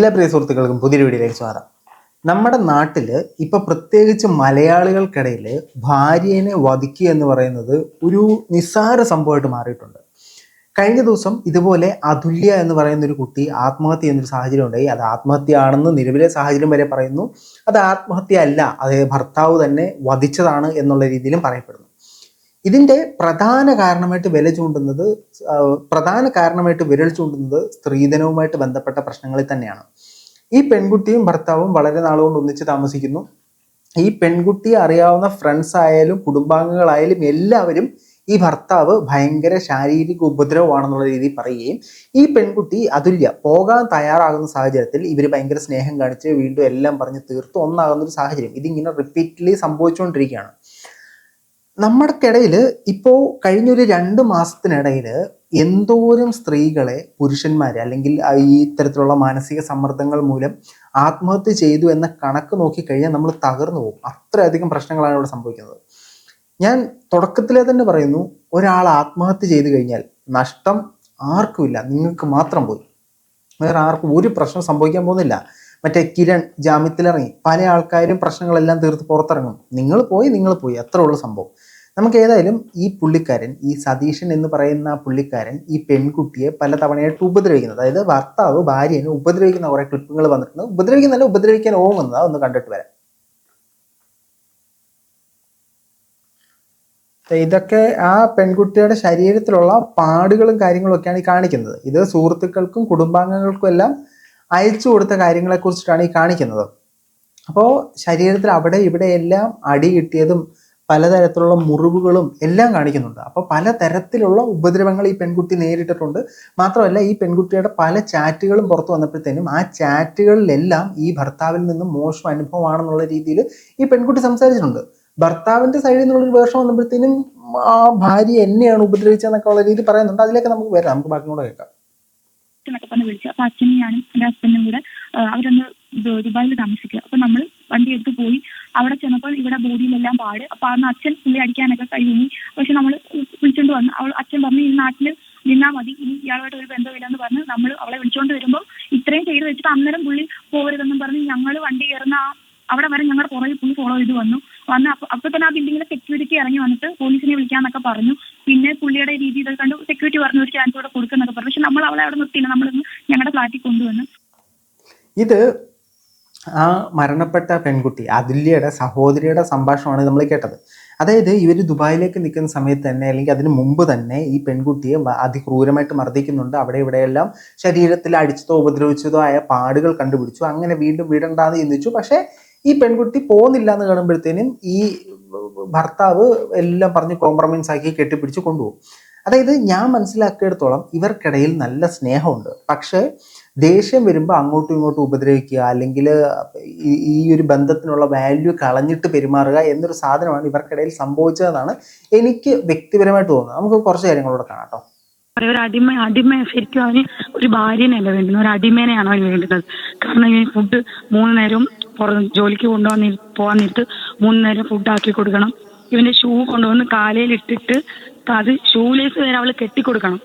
എല്ലാ പ്രിയ സുഹൃത്തുക്കൾക്കും പുതിയൊരു വീഡിയോയിലേക്ക് സ്വാഗതം. നമ്മുടെ നാട്ടിൽ ഇപ്പൊ പ്രത്യേകിച്ച് മലയാളികൾക്കിടയിൽ ഭാര്യനെ വധിക്കുക എന്ന് പറയുന്നത് ഒരു നിസ്സാര സംഭവമായിട്ട് മാറിയിട്ടുണ്ട്. കഴിഞ്ഞ ദിവസം ഇതുപോലെ അതുല്യ എന്ന് പറയുന്ന ഒരു കുട്ടി ആത്മഹത്യ എന്നൊരു സാഹചര്യം ഉണ്ടായി. അത് ആത്മഹത്യ ആണെന്ന് നിലവിലെ സാഹചര്യം വരെ പറയുന്നു. അത് ആത്മഹത്യ അല്ല അത് ഭർത്താവ് തന്നെ വധിച്ചതാണ് എന്നുള്ള രീതിയിലും പറയപ്പെടുന്നു. ഇതിന്റെ പ്രധാന കാരണമായിട്ട് വില ചൂണ്ടുന്നത് പ്രധാന കാരണമായിട്ട് വിരൽ ചൂണ്ടുന്നത് സ്ത്രീധനവുമായിട്ട് ബന്ധപ്പെട്ട പ്രശ്നങ്ങളിൽ തന്നെയാണ്. ഈ പെൺകുട്ടിയും ഭർത്താവും വളരെ നാളുകൊണ്ട് ഒന്നിച്ച് താമസിക്കുന്നു. ഈ പെൺകുട്ടിയെ അറിയാവുന്ന ഫ്രണ്ട്സ് ആയാലും കുടുംബാംഗങ്ങളായാലും എല്ലാവരും ഈ ഭർത്താവ് ഭയങ്കര ശാരീരിക ഉപദ്രവമാണെന്നുള്ള രീതിയിൽ പറയുകയും ഈ പെൺകുട്ടി അതുല്യ പോകാൻ തയ്യാറാകുന്ന സാഹചര്യത്തിൽ ഇവർ ഭയങ്കര സ്നേഹം കാണിച്ച് വീണ്ടും എല്ലാം പറഞ്ഞ് തീർത്ത് ഒന്നാകുന്ന ഒരു സാഹചര്യം. ഇതിങ്ങനെ റിപ്പീറ്റ്ലി സംഭവിച്ചുകൊണ്ടിരിക്കുകയാണ്. നമ്മുടെക്കിടയിൽ ഇപ്പോൾ കഴിഞ്ഞൊരു രണ്ട് മാസത്തിനിടയിൽ എന്തോരം സ്ത്രീകളെ പുരുഷന്മാർ അല്ലെങ്കിൽ ഈ ഇത്തരത്തിലുള്ള മാനസിക സമ്മർദ്ദങ്ങൾ മൂലം ആത്മഹത്യ ചെയ്തു എന്ന കണക്ക് നോക്കിക്കഴിഞ്ഞാൽ നമ്മൾ തകർന്നു പോകും. അത്രയധികം പ്രശ്നങ്ങളാണ് ഇവിടെ സംഭവിക്കുന്നത്. ഞാൻ തുടക്കത്തിലേ തന്നെ പറയുന്നു ഒരാൾ ആത്മഹത്യ ചെയ്തു കഴിഞ്ഞാൽ നഷ്ടം ആർക്കുമില്ല. നിങ്ങൾക്ക് മാത്രം പോയി. വേറെ ആർക്കും ഒരു പ്രശ്നം സംഭവിക്കാൻ പോകുന്നില്ല. മറ്റേ കിരൺ ജാമ്യത്തിലിറങ്ങി. പല ആൾക്കാരും പ്രശ്നങ്ങളെല്ലാം തീർത്ത് പുറത്തിറങ്ങും. നിങ്ങൾ പോയി നിങ്ങൾ പോയി. അത്ര ഉള്ള സംഭവം. നമുക്ക് ഏതായാലും ഈ പുള്ളിക്കാരൻ ഈ സതീശൻ എന്ന് പറയുന്ന പുള്ളിക്കാരൻ ഈ പെൺകുട്ടിയെ പല തവണയായിട്ട് ഉപദ്രവിക്കുന്നത് അതായത് ഭർത്താവ് ഭാര്യനെ ഉപദ്രവിക്കുന്ന കുറെ ക്ലിപ്പുകൾ വന്നിട്ടുണ്ട്. ഉപദ്രവിക്കുന്നതല്ല ഉപദ്രവിക്കാൻ ഓങ്ങുന്നത്. അതൊന്ന് കണ്ടിട്ട് വരാം. ഇതൊക്കെ ആ പെൺകുട്ടിയുടെ ശരീരത്തിലുള്ള പാടുകളും കാര്യങ്ങളും ഒക്കെയാണ് ഈ കാണിക്കുന്നത്. ഇത് സുഹൃത്തുക്കൾക്കും കുടുംബാംഗങ്ങൾക്കും എല്ലാം അയച്ചു കൊടുത്ത കാര്യങ്ങളെ കുറിച്ചിട്ടാണ് ഈ കാണിക്കുന്നത്. അപ്പോൾ ശരീരത്തിൽ അവിടെ ഇവിടെ എല്ലാം അടി കിട്ടിയതും പലതരത്തിലുള്ള മുറിവുകളും എല്ലാം കാണിക്കുന്നുണ്ട്. അപ്പോൾ പലതരത്തിലുള്ള ഉപദ്രവങ്ങൾ ഈ പെൺകുട്ടി നേരിട്ടിട്ടുണ്ട്. മാത്രമല്ല ഈ പെൺകുട്ടിയുടെ പല ചാറ്റുകളും പുറത്തു വന്നപ്പോഴത്തേനും ആ ചാറ്റുകളിലെല്ലാം ഈ ഭർത്താവിൽ നിന്നും മോശം അനുഭവമാണെന്നുള്ള രീതിയിൽ ഈ പെൺകുട്ടി സംസാരിച്ചിട്ടുണ്ട്. ഭർത്താവിന്റെ സൈഡിൽ നിന്നുള്ളൊരു വേഷം വന്നപ്പോഴത്തേനും ആ ഭാര്യ എന്നെയാണ് ഉപദ്രവിച്ചതെന്നൊക്കെ ഉള്ള രീതി പറയുന്നുണ്ട്. അതിലേക്ക് നമുക്ക് വരാം. നമുക്ക് ബാക്കി കൂടെ കേൾക്കാം. വിളിച്ചു. അപ്പൊ അച്ഛനും ഞാനും എന്റെ ഹസ്ബൻഡും കൂടെ അവരൊന്ന് ദുബായിൽ താമസിക്കുക. അപ്പൊ നമ്മൾ വണ്ടി എടുത്ത് പോയി. അവിടെ ചെന്നപ്പോൾ ഇവിടെ ബോഡിയിലെല്ലാം പാട്. അപ്പൊ അന്ന് അച്ഛൻ പുള്ളി അടിക്കാനൊക്കെ കഴിഞ്ഞു. പക്ഷെ നമ്മൾ വിളിച്ചോണ്ട് വന്നു അവൾ അച്ഛൻ പറഞ്ഞു ഈ നാട്ടിൽ നിന്നാ മതി. ഇനി ഇയാളുമായിട്ട് ഒരു ബന്ധമില്ലെന്ന് പറഞ്ഞ് നമ്മൾ അവളെ വിളിച്ചോണ്ട് വരുമ്പോൾ ഇത്രയും ചെയ്ത് വെച്ചിട്ട് അന്നേരം പുള്ളി പോകരുതെന്നും പറഞ്ഞ് ഞങ്ങൾ വണ്ടി കയറുന്ന അവിടെ വരെ ഞങ്ങളുടെ പുറകെ പുള്ളി ഫോളോ ചെയ്ത് വന്നു. വന്ന് അപ്പൊ തന്നെ ആ ബിൽഡിങ്ങിലെ സെക്യൂരിറ്റി ഇറങ്ങി വന്നിട്ട് പോലീസിനെ വിളിക്കാന്നൊക്കെ പറഞ്ഞു. പിന്നെ പുള്ളിയുടെ രീതി ഇതൊക്കെ കണ്ട്. സെക്യൂരിറ്റി പറഞ്ഞു ഒരു ചാൻസ് കൂടെ കൊടുക്കുന്നൊക്കെ പറഞ്ഞു. പക്ഷെ നമ്മൾ അവളെ അവിടെ നിർത്തിയില്ല. നമ്മളിന്ന് ഞങ്ങളുടെ ഫ്ലാറ്റിൽ കൊണ്ടുവന്നു. ഇത് ആ മരണപ്പെട്ട പെൺകുട്ടി അതുല്യയുടെ സഹോദരിയുടെ സംഭാഷണമാണ് നമ്മൾ കേട്ടത്. അതായത് ഇവർ ദുബായിലേക്ക് നിൽക്കുന്ന സമയത്ത് തന്നെ അല്ലെങ്കിൽ അതിന് മുമ്പ് തന്നെ ഈ പെൺകുട്ടിയെ അതിക്രൂരമായിട്ട് മർദ്ദിക്കുന്നുണ്ട്. അവിടെ ഇവിടെയെല്ലാം ശരീരത്തിൽ അടിച്ചതോ ഉപദ്രവിച്ചതോ ആയ പാടുകൾ കണ്ടുപിടിച്ചു. അങ്ങനെ വീണ്ടും വീടണ്ടാന്ന് ചിന്തിച്ചു. പക്ഷേ ഈ പെൺകുട്ടി പോകുന്നില്ല എന്ന് കാണുമ്പോഴത്തേനും ഈ ഭർത്താവ് എല്ലാം പറഞ്ഞ് കോംപ്രമൈസ് ആക്കി കെട്ടിപ്പിടിച്ച് കൊണ്ടുപോകും. അതായത് ഞാൻ മനസ്സിലാക്കിയിടത്തോളം ഇവർക്കിടയിൽ നല്ല സ്നേഹമുണ്ട്. പക്ഷേ ദേഷ്യം വരുമ്പോൾ അങ്ങോട്ടും ഇങ്ങോട്ടും ഉപദ്രവിക്കുക അല്ലെങ്കിൽ ഈ ഒരു ബന്ധത്തിനുള്ള വാല്യൂ കളഞ്ഞിട്ട് പെരുമാറുക എന്നൊരു സാധനമാണ് ഇവർക്കിടയിൽ സംഭവിച്ചതെന്നാണ് എനിക്ക് വ്യക്തിപരമായിട്ട് തോന്നുന്നത്. നമുക്ക് കുറച്ച് കാര്യങ്ങളോട് കാണാം കേട്ടോ. ഒരു അടിമ അടിമ ശരിക്കും അവന് ഒരു ഭാര്യനല്ല വേണ്ടുന്നത് ഒരു അടിമേനെയാണ് അവന് വേണ്ടുന്നത് കാരണം ഈ ഫുഡ് മൂന്ന് നേരം പുറം ജോലിക്ക് കൊണ്ടുപോകാൻ നേര- പോകാൻ മൂന്ന് നേരം ഫുഡ് ആക്കി കൊടുക്കണം. ഇവന്റെ ഷൂ കൊണ്ടുവന്ന് കാലയിൽ ഇട്ടിട്ട് അത് ഷൂലേസ് വരെ അവൾ കെട്ടിക്കൊടുക്കണം.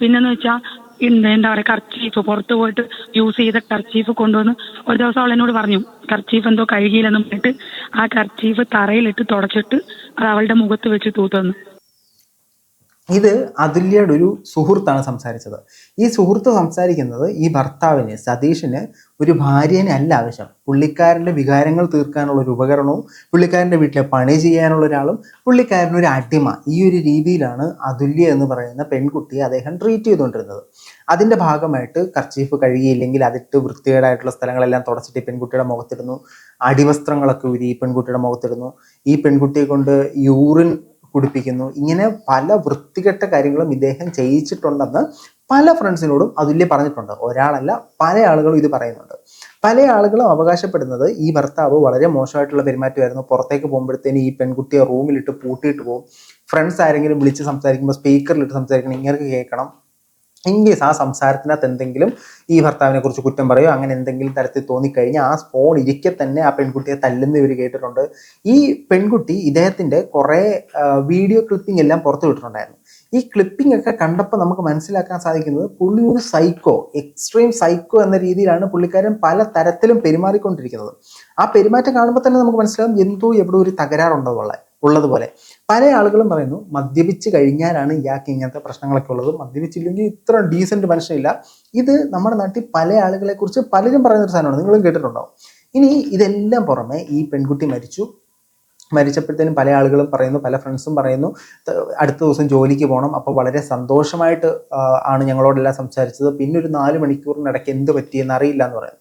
പിന്നെന്ന് വെച്ചാൽ എന്താ പറയാ കർച്ചീഫ് പുറത്ത് പോയിട്ട് യൂസ് ചെയ്ത കർച്ചീഫ് കൊണ്ടുവന്ന് ഒരു ദിവസം അവൾ എന്നോട് പറഞ്ഞു കർച്ചീഫ് എന്തോ കഴുകിയില്ലെന്ന് പറഞ്ഞിട്ട് ആ കർച്ചീഫ് തറയിലിട്ട് തുടച്ചിട്ട് അത് അവളുടെ മുഖത്ത് വെച്ച് തൂത്തുന്നു ഇത് അതുല്യയുടെ ഒരു സുഹൃത്താണ് സംസാരിച്ചത്. ഈ സുഹൃത്ത് സംസാരിക്കുന്നത് ഈ ഭർത്താവിന് സതീഷിന് ഒരു ഭാര്യനെ അല്ല ആവശ്യം. പുള്ളിക്കാരന്റെ വികാരങ്ങൾ തീർക്കാനുള്ള ഒരു ഉപകരണവും പുള്ളിക്കാരന്റെ വീട്ടിലെ പണി ചെയ്യാനുള്ള ഒരാളും പുള്ളിക്കാരൻ ഒരു അടിമ. ഈ ഒരു രീതിയിലാണ് അതുല്യ എന്ന് പറയുന്ന പെൺകുട്ടിയെ അദ്ദേഹം ട്രീറ്റ് ചെയ്തുകൊണ്ടിരുന്നത്. അതിന്റെ ഭാഗമായിട്ട് കർച്ചീഫ് കഴുകിയില്ലെങ്കിൽ അതിട്ട് വൃത്തികേടായിട്ടുള്ള സ്ഥലങ്ങളെല്ലാം തുടച്ചിട്ട് പെൺകുട്ടിയുടെ മുഖത്തിടുന്നു. അടിവസ്ത്രങ്ങളൊക്കെ ഊരി ഈ പെൺകുട്ടിയുടെ മുഖത്തിടുന്നു. ഈ പെൺകുട്ടിയെ കൊണ്ട് യൂറിൻ കുടിപ്പിക്കുന്നു. ഇങ്ങനെ പല വൃത്തികെട്ട കാര്യങ്ങളും ഇദ്ദേഹം ചെയ്യിച്ചിട്ടുണ്ടെന്ന് പല ഫ്രണ്ട്സിനോടും അതുല്യ പറഞ്ഞിട്ടുണ്ട്. ഒരാളല്ല പല ആളുകളും ഇത് പറയുന്നുണ്ട്. പല ആളുകളും അവകാശപ്പെടുന്നത് ഈ ഭർത്താവ് വളരെ മോശമായിട്ടുള്ള പെരുമാറ്റമായിരുന്നു. പുറത്തേക്ക് പോകുമ്പോഴത്തേന് ഈ പെൺകുട്ടിയെ റൂമിലിട്ട് പൂട്ടിയിട്ട് പോകും. ഫ്രണ്ട്സ് ആരെങ്കിലും വിളിച്ച് സംസാരിക്കുമ്പോൾ സ്പീക്കറിലിട്ട് സംസാരിക്കണം ഇങ്ങനെ കേൾക്കണം. ഇൻകേസ് ആ സംസാരത്തിനകത്ത് എന്തെങ്കിലും ഈ ഭർത്താവിനെ കുറിച്ച് കുറ്റം പറയോ അങ്ങനെ എന്തെങ്കിലും തരത്തിൽ തോന്നിക്കഴിഞ്ഞാൽ ആ ഫോൺ ഇരിക്കെ തന്നെ ആ പെൺകുട്ടിയെ തല്ലുന്ന ഇവർ കേട്ടിട്ടുണ്ട്. ഈ പെൺകുട്ടി ഇദ്ദേഹത്തിന്റെ കുറേ വീഡിയോ ക്ലിപ്പിംഗ് എല്ലാം പുറത്തു വിട്ടിട്ടുണ്ടായിരുന്നു. ഈ ക്ലിപ്പിംഗ് ഒക്കെ കണ്ടപ്പോൾ നമുക്ക് മനസ്സിലാക്കാൻ സാധിക്കുന്നത് പുള്ളി ഒരു സൈക്കോ എക്സ്ട്രീം സൈക്കോ എന്ന രീതിയിലാണ് പുള്ളിക്കാരൻ പല തരത്തിലും പെരുമാറിക്കൊണ്ടിരിക്കുന്നത്. ആ പെരുമാറ്റം കാണുമ്പോൾ തന്നെ നമുക്ക് മനസ്സിലാകും എന്തോ എവിടെ ഒരു തകരാറുണ്ടോ ഉള്ളതുപോലെ. പല ആളുകളും പറയുന്നു മദ്യപിച്ച് കഴിഞ്ഞാലാണ് ഇയാൾക്ക് ഇങ്ങനത്തെ പ്രശ്നങ്ങളൊക്കെ ഉള്ളത്. മദ്യപിച്ചില്ലെങ്കിൽ ഇത്ര ഡീസന്റ് മനുഷ്യനില്ല. ഇത് നമ്മുടെ നാട്ടിൽ പല ആളുകളെ കുറിച്ച് പലരും പറയുന്ന ഒരു സാധനമാണ്. നിങ്ങളും കേട്ടിട്ടുണ്ടാവും. ഇനി ഇതെല്ലാം പുറമെ ഈ പെൺകുട്ടി മരിച്ചു. മരിച്ചപ്പോഴത്തേനും പല ആളുകളും പറയുന്നു പല ഫ്രണ്ട്സും പറയുന്നു അടുത്ത ദിവസം ജോലിക്ക് പോകണം അപ്പോൾ വളരെ സന്തോഷമായിട്ട് ആണ് ഞങ്ങളോടെല്ലാം സംസാരിച്ചത്. പിന്നെ ഒരു നാല് മണിക്കൂറിനിടയ്ക്ക് എന്ത് പറ്റിയെന്ന് അറിയില്ല എന്ന് പറയുന്നു.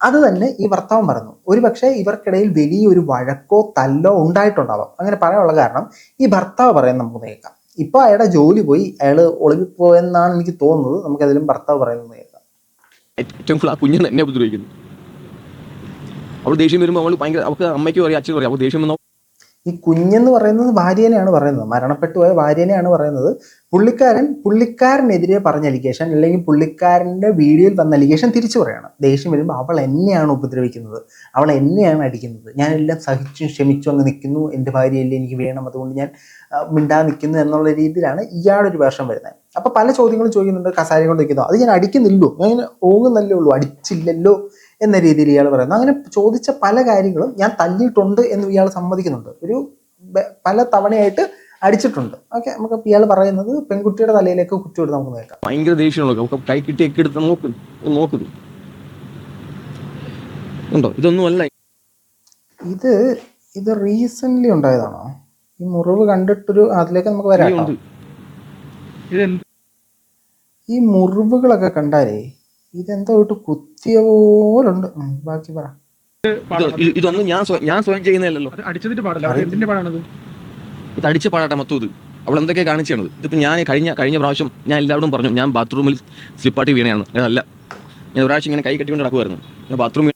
അത് തന്നെ ഈ ഭർത്താവും പറഞ്ഞു ഒരുപക്ഷെ ഇവർക്കിടയിൽ വലിയൊരു വഴക്കോ തല്ലോ ഉണ്ടായിട്ടുണ്ടാവാം. അങ്ങനെ പറയാനുള്ള കാരണം ഈ ഭർത്താവ് പറയുന്നത് നമുക്ക് കേൾക്കാം. ഇപ്പൊ അയാളുടെ ജോലി പോയി അയാൾ ഒളിവിപ്പോയെന്നാണ് എനിക്ക് തോന്നുന്നത്. നമുക്കതിലും ഭർത്താവ് പറയുന്നത് കേൾക്കാം. ഏറ്റവും കൂടുതൽ ആ കുഞ്ഞിനെ എന്നെ അവൾ ദേഷ്യം വരുമ്പോൾ അവൾ ഭയങ്കര അവൾക്ക് അമ്മയ്ക്ക് പറയാം അച്ഛനും പറയാം. അവൾ ദേഷ്യം വന്നാൽ ഈ കുഞ്ഞെന്ന് പറയുന്നത് ഭാര്യനെയാണ് പറയുന്നത്. മരണപ്പെട്ടു പോയ ഭാര്യനെയാണ് പറയുന്നത്. പുള്ളിക്കാരൻ പുള്ളിക്കാരനെതിരെ പറഞ്ഞ അലിഗേഷൻ അല്ലെങ്കിൽ പുള്ളിക്കാരന്റെ വീഡിയോയിൽ വന്ന അലിഗേഷൻ തിരിച്ചു പറയണം. ദേഷ്യം വരുമ്പോൾ അവൾ എന്നെയാണ് ഉപദ്രവിക്കുന്നത്. അവൾ എന്നെയാണ് അടിക്കുന്നത്. ഞാനെല്ലാം സഹിച്ചു ക്ഷമിച്ചു അങ്ങ് നിൽക്കുന്നു. എന്റെ ഭാര്യയല്ലേ എനിക്ക് വേണം. അതുകൊണ്ട് ഞാൻ മിണ്ടാ നിൽക്കുന്നു എന്നുള്ള രീതിയിലാണ് ഇയാളൊരു വേഷം വരുന്നത്. അപ്പോൾ പല ചോദ്യങ്ങളും ചോദിക്കുന്നുണ്ട്. കസാര കൊണ്ട് നിൽക്കുന്നു അത് ഞാൻ അടിക്കുന്നില്ലോ ഞാൻ ഓങ്ങുന്നല്ലേ ഉള്ളൂ. അടിച്ചില്ലല്ലോ. എന്ന രീതിയിൽ ഇയാൾ പറയുന്നു. അങ്ങനെ ചോദിച്ച പല കാര്യങ്ങളും ഞാൻ തല്ലിയിട്ടുണ്ട് എന്ന് ഇയാൾ സമ്മതിക്കുന്നുണ്ട്. ഒരു പല തവണയായിട്ട് അടിച്ചിട്ടുണ്ട്. ഓക്കെ നമുക്ക് ഇയാൾ പറയുന്നത് പെൺകുട്ടിയുടെ തലയിലേക്ക് കുറ്റിയോട് നമുക്ക് നോക്കാം. ഭയങ്കര ദേഷ്യമുള്ള അവൾക്ക് കൈ കിട്ടിയൊക്കെ എടുത്ത് നോക്കുന്നു ഒന്ന് നോക്കുന്നു ഉണ്ടോ? ഇതൊന്നും അല്ല. ഇത് ഇത് റീസെന്റ് ഉണ്ടായതാണോ? ഈ മുറിവ് കണ്ടിട്ടൊരു അതിലേക്ക് നമുക്ക് വരാം ഈ മുറിവുകളൊക്കെ കണ്ടാലേ ഇതെന്തോ ഇട്ട് കുത്തിയ പോലുണ്ട്. ബാക്കി പറ. ഇത്- ഇത് ഇതൊന്നും ഞാൻ സ്വയം- ഞാൻ സ്വയം ചെയ്യുന്നതല്ലല്ലോ. അത് അടിച്ചതിന്റെ പാടല്ല. എന്തിന്റെ പാടാണത്? ഇത് അടിച്ച പാടാട്ടെ മൊത്തം ഇത്. അവൾ എന്തൊക്കെ കാണിച്ചാണത്? ഇതിപ്പോ ഞാൻ കഴിഞ്ഞ കഴിഞ്ഞ പ്രാവശ്യം ഞാൻ എല്ലാവരോടും പറഞ്ഞു ഞാൻ ബാത്റൂമിൽ സ്ലിപ്പാട്ടി വീണയാണ്. അതല്ല ഞാൻ ഒരാഴ്ച ഇങ്ങനെ കൈ കെട്ടിക്കൊണ്ട് നടക്കുമായിരുന്നു ഞാൻ ബാത്റൂമിൽ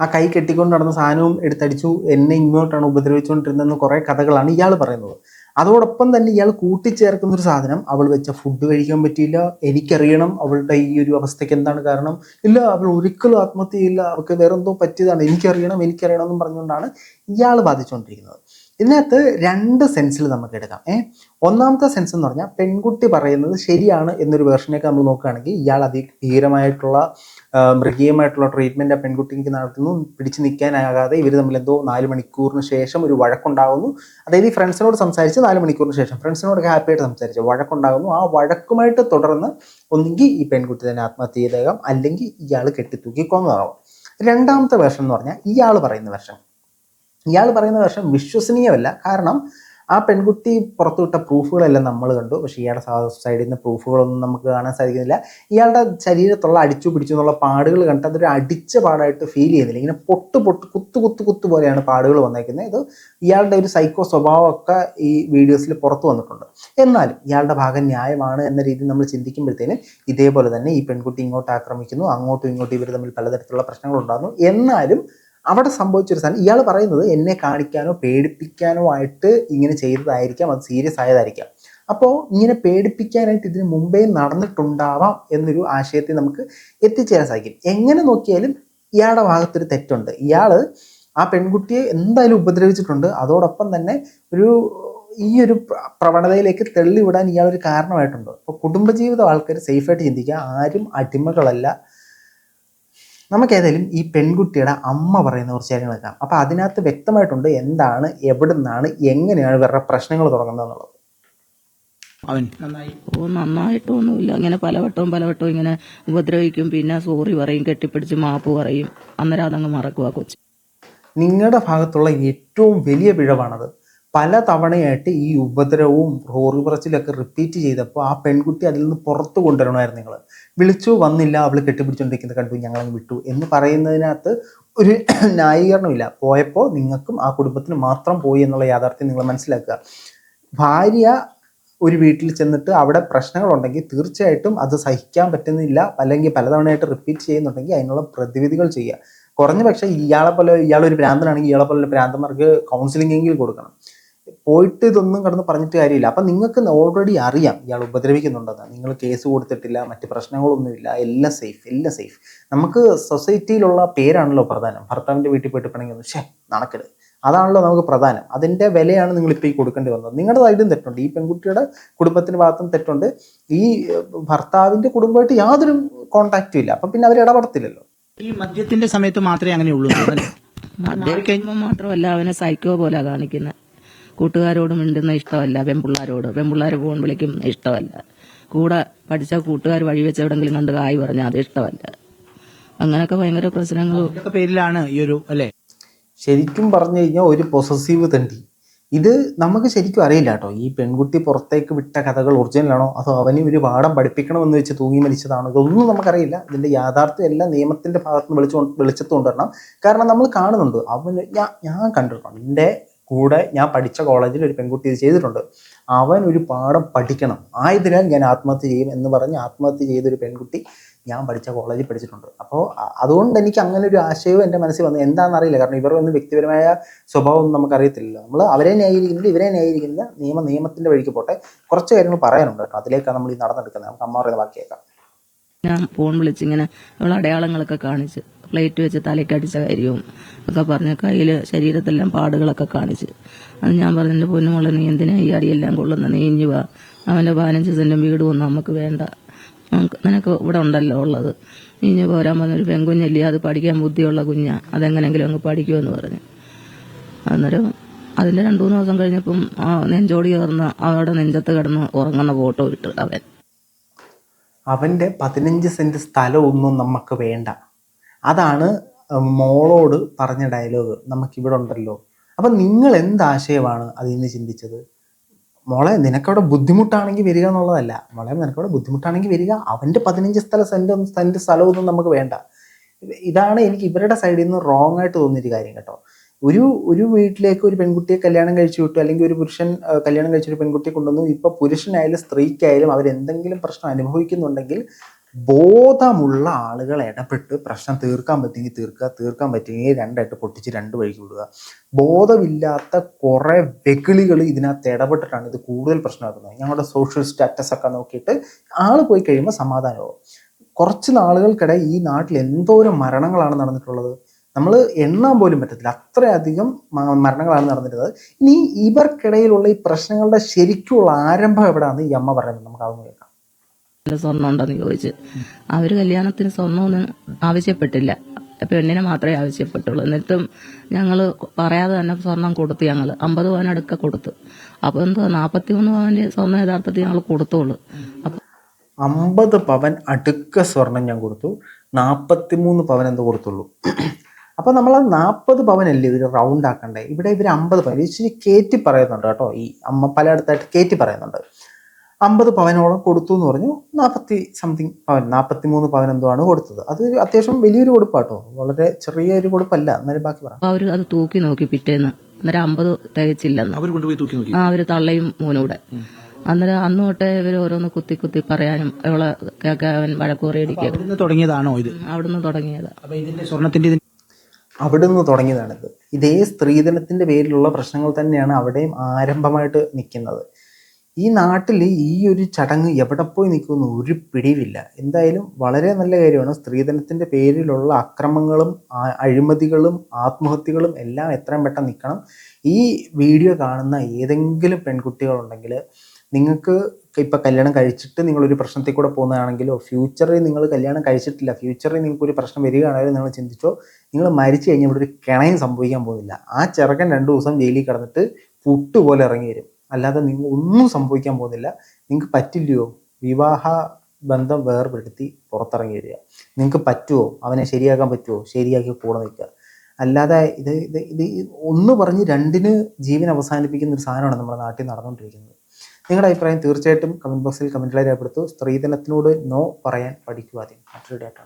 ആ കൈ കെട്ടിക്കൊണ്ട് നടന്ന സാധനവും എടുത്തടിച്ചു. എന്നെ ഇങ്ങോട്ടാണ് ഉപദ്രവിച്ചുകൊണ്ടിരുന്നതെന്ന് കുറേ കഥകളാണ് ഇയാൾ പറയുന്നത്. അതോടൊപ്പം തന്നെ ഇയാൾ കൂട്ടിച്ചേർക്കുന്ന ഒരു സാധനം അവൾ വെച്ച ഫുഡ് കഴിക്കാൻ പറ്റിയില്ല. എനിക്കറിയണം അവളുടെ ഈ ഒരു അവസ്ഥയ്ക്ക് എന്താണ് കാരണം. ഇല്ല അവൾ ഒരിക്കലും ആത്മഹത്യ ചെയ്യില്ല അവൾക്ക് വേറെന്തോ പറ്റിയതാണ്. എനിക്കറിയണം എനിക്കറിയണം എന്നും പറഞ്ഞുകൊണ്ടാണ് ഇയാൾ ബാധിച്ചുകൊണ്ടിരിക്കുന്നത് ഇതിനകത്ത് രണ്ട് സെൻസിൽ നമുക്ക് എടുക്കാം. ഏ? ഒന്നാമത്തെ സെൻസ് എന്ന് പറഞ്ഞാൽ പെൺകുട്ടി പറയുന്നത് ശരിയാണ് എന്നൊരു വേർഷനൊക്കെ നമ്മൾ നോക്കുകയാണെങ്കിൽ ഇയാൾ അതിഭീകരമായിട്ടുള്ള മൃഗീയമായിട്ടുള്ള ട്രീറ്റ്മെന്റ് ആ പെൺകുട്ടിക്ക് നടത്തുന്നു. പിടിച്ചു നിൽക്കാനാകാതെ ഇവർ തമ്മിൽ എന്തോ നാല് മണിക്കൂറിന് ശേഷം ഒരു വഴക്കുണ്ടാകുന്നു അതായത് ഈ ഫ്രണ്ട്സിനോട് സംസാരിച്ച് നാല് മണിക്കൂറിന് ശേഷം ഫ്രണ്ട്സിനോട് ഹാപ്പി ആയിട്ട് സംസാരിച്ച് വഴക്കുണ്ടാകുന്നു ആ വഴക്കുമായിട്ട് തുടർന്ന് ഒന്നുകിൽ ഈ പെൺകുട്ടി തന്നെ ആത്മഹത്യ ചെയ്തേക്കാം. അല്ലെങ്കിൽ ഇയാൾ കെട്ടിത്തൂക്കി കൊന്നതാവും രണ്ടാമത്തെ വേർഷൻ എന്ന് പറഞ്ഞാൽ ഇയാൾ പറയുന്ന വേർഷൻ ഇയാൾ പറയുന്ന പക്ഷേ വിശ്വസനീയമല്ല. കാരണം ആ പെൺകുട്ടി പുറത്തുവിട്ട പ്രൂഫുകളെല്ലാം നമ്മൾ കണ്ടു. പക്ഷേ ഇയാളുടെ സൈഡിൽ നിന്ന് പ്രൂഫുകളൊന്നും നമുക്ക് കാണാൻ സാധിക്കുന്നില്ല. ഇയാളുടെ ശരീരത്തുള്ള അടിച്ചു പിടിച്ചു എന്നുള്ള പാടുകൾ കണ്ടിട്ട് അതൊരു അടിച്ച പാടായിട്ട് ഫീൽ ചെയ്യുന്നില്ല. ഇങ്ങനെ പൊട്ട് പൊട്ട് കുത്തു കുത്തു കുത്തു പോലെയാണ് പാടുകൾ വന്നേക്കുന്നത്. ഇത് ഇയാളുടെ ഒരു സൈക്കോ സ്വഭാവമൊക്കെ ഈ വീഡിയോസിൽ പുറത്തു വന്നിട്ടുണ്ട്. എന്നാലും ഇയാളുടെ ഭാഗം ന്യായമാണ് എന്ന രീതിയിൽ നമ്മൾ ചിന്തിക്കുമ്പോഴത്തേനും ഇതേപോലെ തന്നെ ഈ പെൺകുട്ടി ഇങ്ങോട്ട് ആക്രമിക്കുന്നു. അങ്ങോട്ടും ഇങ്ങോട്ടും ഇവർ തമ്മിൽ പലതരത്തിലുള്ള പ്രശ്നങ്ങളുണ്ടാകുന്നു. എന്നാലും അവിടെ സംഭവിച്ചൊരു സാധനം ഇയാൾ പറയുന്നത് എന്നെ കാണിക്കാനോ പേടിപ്പിക്കാനോ ആയിട്ട് ഇങ്ങനെ ചെയ്തതായിരിക്കാം. അത് സീരിയസ് ആയതായിരിക്കാം. അപ്പോൾ ഇങ്ങനെ പേടിപ്പിക്കാനായിട്ട് ഇതിന് മുമ്പേ നടന്നിട്ടുണ്ടാവാം എന്നൊരു ആശയത്തെ നമുക്ക് എത്തിച്ചേരാൻ സാധിക്കും. എങ്ങനെ നോക്കിയാലും ഇയാളുടെ ഭാഗത്തൊരു തെറ്റുണ്ട്. ഇയാൾ ആ പെൺകുട്ടിയെ എന്തായാലും ഉപദ്രവിച്ചിട്ടുണ്ട്. അതോടൊപ്പം തന്നെ ഒരു ഈ ഒരു പ്ര- പ്രവണതയിലേക്ക് തള്ളിവിടാൻ ഇയാളൊരു കാരണമായിട്ടുണ്ട്. അപ്പോൾ കുടുംബജീവിതം ആൾക്കാർ സേഫായിട്ട് ചിന്തിക്കുക. ആരും അടിമകളല്ല. നമുക്ക് ഏതായാലും ഈ പെൺകുട്ടിയുടെ അമ്മ പറയുന്ന കുറച്ച് കാര്യങ്ങൾ കേൾക്കാം അപ്പോൾ അതിനകത്ത് വ്യക്തമായിട്ടുണ്ട് എന്താണ് എവിടെ നിന്നാണ് എങ്ങനെയാണ് ഇവരുടെ പ്രശ്നങ്ങൾ തുടങ്ങുന്നത് എന്നുള്ളത് അവൻ ഓ നന്നായിട്ടൊന്നുമില്ല. ഇങ്ങനെ പലവട്ടവും പലവട്ടവും ഇങ്ങനെ ഉപദ്രവിക്കും. പിന്നെ സോറി പറയും കെട്ടിപ്പിടിച്ച് മാപ്പ് പറയും. അന്നേരം അതങ്ങ് മറക്കുക കൊച്ചു. നിങ്ങളുടെ ഭാഗത്തുള്ള ഏറ്റവും വലിയ പിഴവാണത് പല തവണയായിട്ട് ഈ ഉപദ്രവവും റോറി പറച്ചിലൊക്കെ റിപ്പീറ്റ് ചെയ്തപ്പോൾ ആ പെൺകുട്ടി അതിൽ നിന്ന് പുറത്തു കൊണ്ടുവരണമായിരുന്നു നിങ്ങൾ വിളിച്ചു വന്നില്ല അവൾ കെട്ടിപ്പിടിച്ചുകൊണ്ടിരിക്കുന്നത് കണ്ടു ഞങ്ങളങ്ങ് വിട്ടു എന്ന് പറയുന്നതിനകത്ത് ഒരു ന്യായീകരണമില്ല. പോയപ്പോൾ നിങ്ങൾക്കും ആ കുടുംബത്തിന് മാത്രം പോയി എന്നുള്ള യാഥാർത്ഥ്യം നിങ്ങൾ മനസ്സിലാക്കുക. ഭാര്യ ഒരു വീട്ടിൽ ചെന്നിട്ട് അവിടെ പ്രശ്നങ്ങളുണ്ടെങ്കിൽ തീർച്ചയായിട്ടും അത് സഹിക്കാൻ പറ്റുന്നില്ല. അല്ലെങ്കിൽ പലതവണയായിട്ട് റിപ്പീറ്റ് ചെയ്യുന്നുണ്ടെങ്കിൽ അതിനുള്ള പ്രതിവിധികൾ ചെയ്യുക. കുറഞ്ഞ പക്ഷേ ഇയാളെ പോലെ ഇയാളൊരു ഭ്രാന്തനാണെങ്കിൽ ഇയാളെ പോലെ ഭ്രാന്തന്മാർക്ക് കൗൺസിലിംഗ് എങ്കിലും കൊടുക്കണം. പോയിട്ട് ഇതൊന്നും കടന്ന് പറഞ്ഞിട്ട് കാര്യമില്ല. അപ്പം നിങ്ങൾക്ക് ഓൾറെഡി അറിയാം ഇയാൾ ഉപദ്രവിക്കുന്നുണ്ടെന്ന്. നിങ്ങൾ കേസ് കൊടുത്തിട്ടില്ല മറ്റ് പ്രശ്നങ്ങളൊന്നുമില്ല എല്ലാം സേഫ് എല്ലാം സേഫ് നമുക്ക് സൊസൈറ്റിയിലുള്ള പേരാണല്ലോ പ്രധാനം. ഭർത്താവിന്റെ വീട്ടിൽ പോയിട്ട് പിണങ്ങുന്നു ഷേ നടക്കരുത്. അതാണല്ലോ നമുക്ക് പ്രധാനം. അതിന്റെ വിലയാണ് നിങ്ങളിപ്പോൾ ഈ കൊടുക്കേണ്ടി വന്നത്. നിങ്ങളുടെ സൈഡും തെറ്റുണ്ട്. ഈ പെൺകുട്ടിയുടെ കുടുംബത്തിന്റെ ഭാഗത്തും തെറ്റുണ്ട്. ഈ ഭർത്താവിന്റെ കുടുംബമായിട്ട് യാതൊരു കോണ്ടാക്റ്റും ഇല്ല. അപ്പം പിന്നെ അവർ ഇടപെടത്തില്ലല്ലോ. ഈ മദ്യത്തിന്റെ സമയത്ത് മാത്രമേ അങ്ങനെയുള്ളൂ മാത്രമല്ല അവനെ സൈക്കോ പോലെ കാണിക്കുന്നത് കൂട്ടുകാരോട് മിണ്ടുന്ന ഇഷ്ടമല്ല. പെൺപിള്ളാരോട്. പെൺപിള്ളാർ ഫോൺ വിളിക്കും ഇഷ്ടമല്ല. കൂടെ പഠിച്ച കൂട്ടുകാർ വഴി വെച്ച എവിടെങ്കിലും കണ്ട് കായ് പറഞ്ഞാൽ അത് ഇഷ്ടമല്ല. അങ്ങനെയൊക്കെ ഭയങ്കര പ്രശ്നങ്ങൾ പേരിലാണ് ഈ ഒരു അല്ലേ? ശരിക്കും പറഞ്ഞു കഴിഞ്ഞാൽ ഒരു പൊസസീവ് തണ്ടി. ഇത് നമുക്ക് ശരിക്കും അറിയില്ല കേട്ടോ. ഈ പെൺകുട്ടി പുറത്തേക്ക് വിട്ട കഥകൾ ഒറിജിനലാണോ അതോ അവനെ ഒരു പാഠം പഠിപ്പിക്കണമെന്ന് വെച്ച് തൂങ്ങി മരിച്ചതാണോ ഇതൊന്നും നമുക്കറിയില്ല. ഇതിന്റെ യാഥാർത്ഥ്യം എല്ലാം നിയമത്തിന്റെ ഭാഗത്ത് നിന്ന് വിളിച്ചു വെളിച്ചത്ത് കൊണ്ടുവരണം കാരണം നമ്മൾ കാണുന്നുണ്ട്. അവന് ഞാൻ ഞാൻ കണ്ടിട്ടുണ്ട്. എന്റെ കൂടെ ഞാൻ പഠിച്ച കോളേജിൽ ഒരു പെൺകുട്ടി ഇത് ചെയ്തിട്ടുണ്ട്. അവൻ ഒരു പാഠം പഠിക്കണം. ആയതിനാൽ ഞാൻ ആത്മഹത്യ ചെയ്യും എന്ന് പറഞ്ഞ് ആത്മഹത്യ ചെയ്തൊരു പെൺകുട്ടി ഞാൻ പഠിച്ച കോളേജിൽ പഠിച്ചിട്ടുണ്ട്. അപ്പോൾ അതുകൊണ്ട് എനിക്ക് അങ്ങനെ ഒരു ആശയവും എന്റെ മനസ്സിൽ വന്നു. എന്താണെന്നറിയില്ല. കാരണം ഇവർ ഒന്നും വ്യക്തിപരമായ സ്വഭാവം ഒന്നും നമുക്കറിയത്തില്ലല്ലോ. നമ്മൾ അവരെ ന്യായീകരിക്കുന്നുണ്ട് ഇവരെ ന്യായീകരിക്കുന്നത് നിയമ നിയമത്തിന്റെ വഴിക്ക് പോട്ടെ. കുറച്ച് കാര്യങ്ങൾ പറയാനുണ്ട് കേട്ടോ. അതിലേക്കാണ് നമ്മൾ ഈ നടന്നെടുക്കുന്നത്. നമുക്ക് അമ്മ പറയുന്ന ബാക്കിയേക്കാം. ഞാൻ ഫോൺ വിളിച്ചിങ്ങനെ നമ്മൾ അടയാളങ്ങളൊക്കെ കാണിച്ച് പ്ലേറ്റ് വെച്ച് തലയ്ക്കടിച്ച കാര്യവും ഒക്കെ പറഞ്ഞ് കയ്യിൽ ശരീരത്തെല്ലാം പാടുകളൊക്കെ കാണിച്ച്. അത് ഞാൻ പറഞ്ഞു എന്റെ പൊന്നുമുള്ള നീ എന്തിനാ ഈ അടിയെല്ലാം കൊള്ളുന്ന? നീ ഇഞ്ഞു വാ. അവന്റെ പതിനഞ്ച് സെന്റും വീടുമൊന്നും നമുക്ക് വേണ്ട. നമുക്ക് നിനക്ക് ഇവിടെ ഉണ്ടല്ലോ ഉള്ളത്. നീഞ്ഞു പോരാൻ പറഞ്ഞൊരു പെൺകുഞ്ഞല്ലേ? അത് പഠിക്കാൻ ബുദ്ധിയുള്ള കുഞ്ഞാ. അതെങ്ങനെങ്കിലും അങ്ങ് പഠിക്കുമെന്ന് പറഞ്ഞു. അന്നേരം അതിന്റെ രണ്ടു മൂന്ന് ദിവസം കഴിഞ്ഞപ്പം നെഞ്ചോടി കയറുന്ന അവരുടെ നെഞ്ചത്ത് കിടന്ന് ഉറങ്ങുന്ന ഫോട്ടോ ഇട്ട് അവൻ. അവന്റെ പതിനഞ്ച് സെന്റ് സ്ഥലമൊന്നും നമുക്ക് വേണ്ട. അതാണ് മോളോട് പറഞ്ഞ ഡയലോഗ് നമുക്കിവിടെ ഉണ്ടല്ലോ. അപ്പം നിങ്ങൾ എന്ത് ആശയമാണ് അതിൽ നിന്ന് ചിന്തിച്ചത്? മോളെ നിനക്കവിടെ ബുദ്ധിമുട്ടാണെങ്കിൽ വരിക എന്നുള്ളതല്ല. മോളെ നിനക്കവിടെ ബുദ്ധിമുട്ടാണെങ്കിൽ വരിക. അവന്റെ പതിനഞ്ച് സ്ഥല സെന്റും സെന്റ് സ്ഥലമൊന്നും നമുക്ക് വേണ്ട. ഇതാണ് എനിക്ക് ഇവരുടെ സൈഡിൽ നിന്ന് റോങ് ആയിട്ട് തോന്നിയൊരു കാര്യം കേട്ടോ. ഒരു ഒരു വീട്ടിലേക്ക് ഒരു പെൺകുട്ടിയെ കല്യാണം കഴിച്ചു വിട്ടു അല്ലെങ്കിൽ ഒരു പുരുഷൻ കല്യാണം കഴിച്ചൊരു പെൺകുട്ടിയെ കൊണ്ടുവന്നു ഇപ്പോൾ പുരുഷനായാലും സ്ത്രീക്കായാലും അവരെന്തെങ്കിലും പ്രശ്നം അനുഭവിക്കുന്നുണ്ടെങ്കിൽ ബോധമുള്ള ആളുകൾ ഇടപെട്ട് പ്രശ്നം തീർക്കാൻ പറ്റുമെങ്കിൽ തീർക്കുക തീർക്കാൻ പറ്റുമെങ്കിൽ രണ്ടായിട്ട് പൊട്ടിച്ച് രണ്ട് വഴിക്ക് വിടുക. ബോധമില്ലാത്ത കുറെ വെകിളികൾ ഇതിനകത്ത് ഇടപെട്ടിട്ടാണ് ഇത് കൂടുതൽ പ്രശ്നമാക്കുന്നത് ഞങ്ങളുടെ സോഷ്യൽ സ്റ്റാറ്റസ് ഒക്കെ നോക്കിയിട്ട് ആൾ പോയി കഴിയുമ്പോൾ സമാധാനമാവും. കുറച്ച് നാളുകൾക്കിടെ ഈ നാട്ടിൽ എന്തോരം മരണങ്ങളാണ് നടന്നിട്ടുള്ളത്? നമ്മൾ എണ്ണാൻ പോലും പറ്റത്തില്ല. അത്രയധികം മരണങ്ങളാണ് നടന്നിരുന്നത് ഇനി ഇവർക്കിടയിലുള്ള ഈ പ്രശ്നങ്ങളുടെ ശരിക്കുള്ള ആരംഭം എവിടെയാണെന്ന് ഈ അമ്മ പറയുന്നത് നമുക്ക് നല്ല സ്വർണം ഉണ്ടെന്ന് ചോദിച്ച്. അവർ കല്യാണത്തിന് സ്വർണമൊന്നും ആവശ്യപ്പെട്ടില്ല. പെണ്ണിനെ മാത്രമേ ആവശ്യപ്പെട്ടുള്ളൂ. എന്നിട്ടും ഞങ്ങൾ പറയാതെ തന്നെ സ്വർണം കൊടുത്തു ഞങ്ങൾ അമ്പത് പവൻ അടുക്ക കൊടുത്തു. അപ്പോൾ എന്തോ നാൽപ്പത്തി മൂന്ന് പവന്റെ സ്വർണം യഥാർത്ഥത്തിൽ ഞങ്ങൾ കൊടുത്തോളൂ. അപ്പം അമ്പത് പവൻ അടുക്ക സ്വർണം ഞാൻ കൊടുത്തു. നാൽപ്പത്തിമൂന്ന് പവൻ എന്തോ കൊടുത്തുള്ളൂ. അപ്പോൾ നമ്മൾ ആ നാൽപ്പത് പവനല്ലേ ഇവർ റൗണ്ട് ആക്കണ്ടേ? ഇവിടെ ഇവർ അമ്പത് പവൻ. ഇച്ചിരി കയറ്റി പറയുന്നുണ്ട് കേട്ടോ. ഈ അമ്മ പലയിടത്തായിട്ട് കയറ്റി പറയുന്നുണ്ട്. അമ്പത് പവനോളം കൊടുത്തു എന്ന് പറഞ്ഞു. നാൽപ്പത്തി സംതിങ് പവൻ നാൽപ്പത്തി മൂന്ന് പവൻ എന്തോ ആണ് കൊടുത്തത്. അത് അത്യാവശ്യം വലിയൊരു കൊടുപ്പാട്ടോ. വളരെ ചെറിയൊരു കൊടുപ്പല്ല. എന്നാലും ബാക്കി പറയാം അവർ അത് തൂക്കി നോക്കി പിറ്റേന്ന്. അന്നേരം അമ്പത് തികച്ചില്ലെന്ന്. അവർ കൊണ്ടുപോയി തൂക്കി നോക്കി? ആ അവർ തള്ളയും മോനൂടെ. അന്നേരം അന്ന് തൊട്ടേ ഇവർ ഓരോന്ന് കുത്തി കുത്തി പറയാനും അവളെ കേൾക്കാൻ അവൻ വഴക്കുറയടിക്കും തുടങ്ങിയതാണോ ഇത്? അവിടുന്ന് തുടങ്ങിയത്. ഇതിന്റെ സ്വർണത്തിന്റെ അവിടുന്ന് തുടങ്ങിയതാണിത്. ഇതേ സ്ത്രീധനത്തിന്റെ പേരിലുള്ള പ്രശ്നങ്ങൾ തന്നെയാണ് അവിടെയും ആരംഭമായിട്ട് നിൽക്കുന്നത്. ഈ നാട്ടിൽ ഈ ഒരു ചടങ്ങ് എവിടെ പോയി നിൽക്കുമെന്ന് ഒരു പിടിവില്ല. എന്തായാലും വളരെ നല്ല കാര്യമാണ്. സ്ത്രീധനത്തിന്റെ പേരിലുള്ള അക്രമങ്ങളും അഴിമതികളും ആത്മഹത്യകളും എല്ലാം എത്രയും പെട്ടെന്ന് നിൽക്കണം. ഈ വീഡിയോ കാണുന്ന ഏതെങ്കിലും പെൺകുട്ടികളുണ്ടെങ്കിൽ നിങ്ങൾക്ക് ഇപ്പം കല്യാണം കഴിച്ചിട്ട് നിങ്ങളൊരു പ്രശ്നത്തിൽ കൂടെ പോകുന്നതാണെങ്കിലോ ഫ്യൂച്ചറിൽ നിങ്ങൾ കല്യാണം കഴിച്ചിട്ടില്ല ഫ്യൂച്ചറിൽ നിങ്ങൾക്ക് ഒരു പ്രശ്നം വരികയാണെങ്കിൽ നിങ്ങൾ ചിന്തിച്ചോ നിങ്ങൾ മരിച്ചു കഴിഞ്ഞാൽ ഇവിടെ ഒരു കിണയും സംഭവിക്കാൻ പോകുന്നില്ല. ആ ചെറുക്കൻ രണ്ടു ദിവസം ജയിലിൽ കിടന്നിട്ട് പുട്ടുപോലെ ഇറങ്ങി വരും. അല്ലാതെ നിങ്ങൾ ഒന്നും സംഭവിക്കാൻ പോകുന്നില്ല. നിങ്ങൾക്ക് പറ്റില്ലയോ? വിവാഹ ബന്ധം വേർപെടുത്തി പുറത്തിറങ്ങി വരിക നിങ്ങൾക്ക് പറ്റുമോ അവനെ ശരിയാക്കാൻ പറ്റുമോ ശരിയാക്കി കൂടെ നിൽക്കുക. അല്ലാതെ ഇത് ഇത് ഇത് ഒന്ന് പറഞ്ഞ് രണ്ടിന് ജീവൻ അവസാനിപ്പിക്കുന്ന ഒരു സാധനമാണ് നമ്മുടെ നാട്ടിൽ നടന്നുകൊണ്ടിരിക്കുന്നത്. നിങ്ങളുടെ അഭിപ്രായം തീർച്ചയായിട്ടും കമന്റ് ബോക്സിൽ കമന്റിലായി രേഖപ്പെടുത്തു. സ്ത്രീധനത്തിനോട് നോ പറയാൻ പഠിക്കുക ആദ്യം. മറ്റൊരു ഡേറ്റ്